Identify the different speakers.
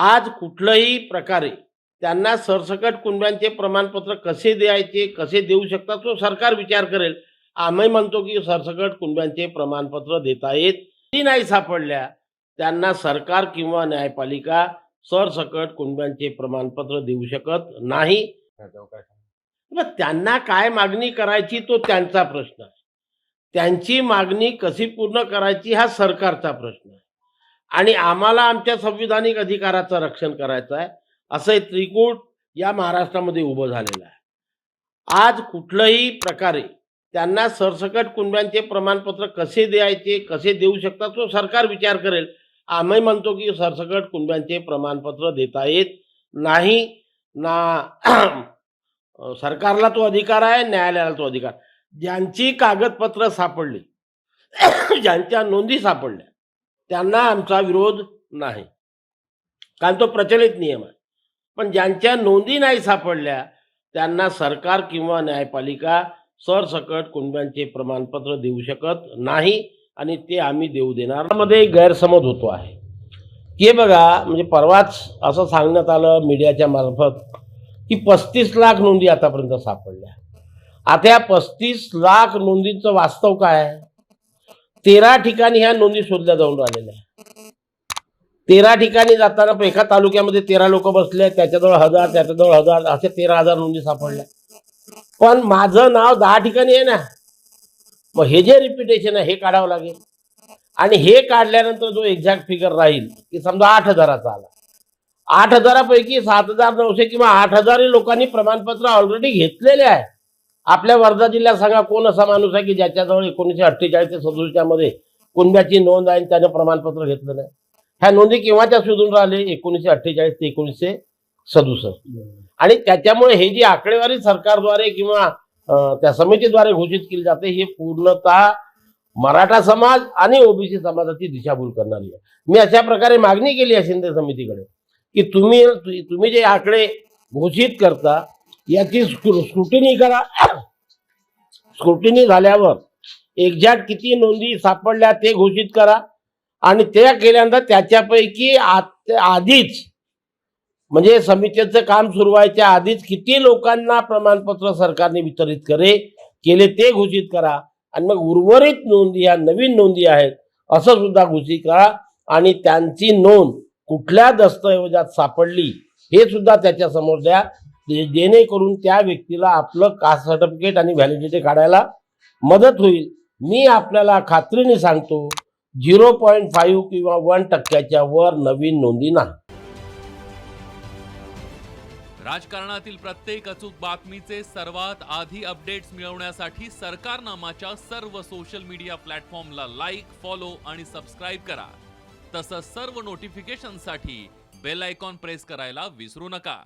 Speaker 1: आज कुठल्याही प्रकारे त्यांना सरसकट कुणब्यांचे प्रमाणपत्र कसे द्यायचे कसे देऊ शकतात तो सरकार विचार करेल. आम्ही म्हणतो की सरसकट कुणब्यांचे प्रमाणपत्र देता येत ती नाही सापडल्या त्यांना सरकार किंवा न्यायपालिका सरसकट कुणब्यांचे प्रमाणपत्र देऊ शकत नाही. मग त्यांना काय मागणी करायची तो त्यांचा प्रश्न आहे. त्यांची मागणी कशी पूर्ण करायची हा सरकारचा प्रश्न आहे. आणि आम्हाला आमच्या संविधानिक अधिकाराचं रक्षण करायचं आहे. असं त्रिकूट या महाराष्ट्रामध्ये उभं झालेलं आहे. आज कुठल्याही प्रकारे त्यांना सरसकट कुणब्यांचे प्रमाणपत्र कसे द्यायचे कसे देऊ शकतात तो सरकार विचार करेल. आम्ही म्हणतो की सरसकट कुणब्यांचे प्रमाणपत्र देता येत नाही. ना सरकारला तो अधिकार आहे न्यायालयाला तो अधिकार. ज्यांची कागदपत्र सापडली ज्यांच्या नोंदी सापडल्या त्यांना आमचा विरोध नाही. कारण तो प्रचलित नियम आहे. पण ज्यांच्या नोंदी नाही सापडल्या त्यांना सरकार किंवा न्यायपालिका सरसकट कुंड्यांचे प्रमाणपत्र देऊ शकत नाही आणि ते आम्ही देऊ देणार. मध्ये गैरसमज होतो आहे. की हे बघा म्हणजे परवाच असं सांगण्यात आलं मीडियाच्या मार्फत की पस्तीस लाख नोंदी आतापर्यंत सापडल्या. आता या पस्तीस लाख नोंदींचं वास्तव काय आहे? तेरा ठिकाणी ह्या नोंदी शोधल्या जाऊन राहिलेल्या आहे तेरा ठिकाणी जाताना एका तालुक्यामध्ये तेरा लोक बसले त्याच्याजवळ हजार त्याच्याजवळ हजार असे तेरा हजार नोंदी सापडल्या पण माझं नाव दहा ठिकाणी आहे ना. मग हे जे रिपिटेशन आहे हे काढावं लागेल. आणि हे काढल्यानंतर जो एक्झॅक्ट फिगर राहील की समजा आठ हजाराचा आला. आठ हजारापैकी सात हजार नऊशे किंवा आठ हजार लोकांनी प्रमाणपत्र ऑलरेडी घेतलेले आहे. आपल्या वर्धा जिल्ह्यात सांगा कोण असा माणूस आहे की ज्याच्याजवळ एकोणीसशे अठ्ठेचाळीस ते सदुसष्टच्या मध्ये कुंड्याची नोंद आहे आणि त्यानं प्रमाणपत्र घेतलं नाही? ह्या नोंदी केव्हाच्या शोधून राहिले? एकोणीसशे अठ्ठेचाळीस ते एकोणीसशे सदुसष्ट. आणि त्याच्यामुळे हे जी आकडेवारी सरकारद्वारे किंवा त्या समितीद्वारे घोषित केली जाते हे पूर्णतः मराठा समाज आणि ओबीसी समाजाची दिशाभूल करणारी आहे. मी अशा प्रकारे मागणी केली आहे शिंदे समितीकडे की तुम्ही तुम्ही जे आकडे घोषित करता याची स्क्रुटिनी करा. स्क्रुटिनी झाल्यावर एक्झॅक्ट किती नोंदी सापडल्या ते घोषित करा. आणि त्या केल्यानंतर त्याच्यापैकी आधीच म्हणजे समितीचं काम सुरू व्हायच्या आधीच किती लोकांना प्रमाणपत्र सरकारने वितरित करे केले ते घोषित करा. आणि मग उर्वरित नोंदी या नवीन नोंदी आहेत असं सुद्धा घोषित करा. आणि त्यांची नोंद कुठल्या दस्तऐवजात सापडली हे सुद्धा त्याच्यासमोर द्या. जेणेकरून त्या व्यक्तीला आपलं कास्ट सर्टिफिकेट आणि व्हॅलिडिटी काढायला मदत होईल. मी आपल्याला खात्रीने सांगतो झिरो पॉईंट फाईव्ह किंवा वन टक्क्याच्या वर नवीन नोंदी नाही.
Speaker 2: राजकारणातील प्रत्येक अचूक बातमीचे सर्वात आधी अपडेट्स मिळवण्यासाठी सरकारनामाच्या सर्व सोशल मीडिया प्लॅटफॉर्मला लाईक फॉलो आणि सबस्क्राईब करा. तसंच सर्व नोटिफिकेशनसाठी बेल आयकॉन प्रेस करायला विसरू नका.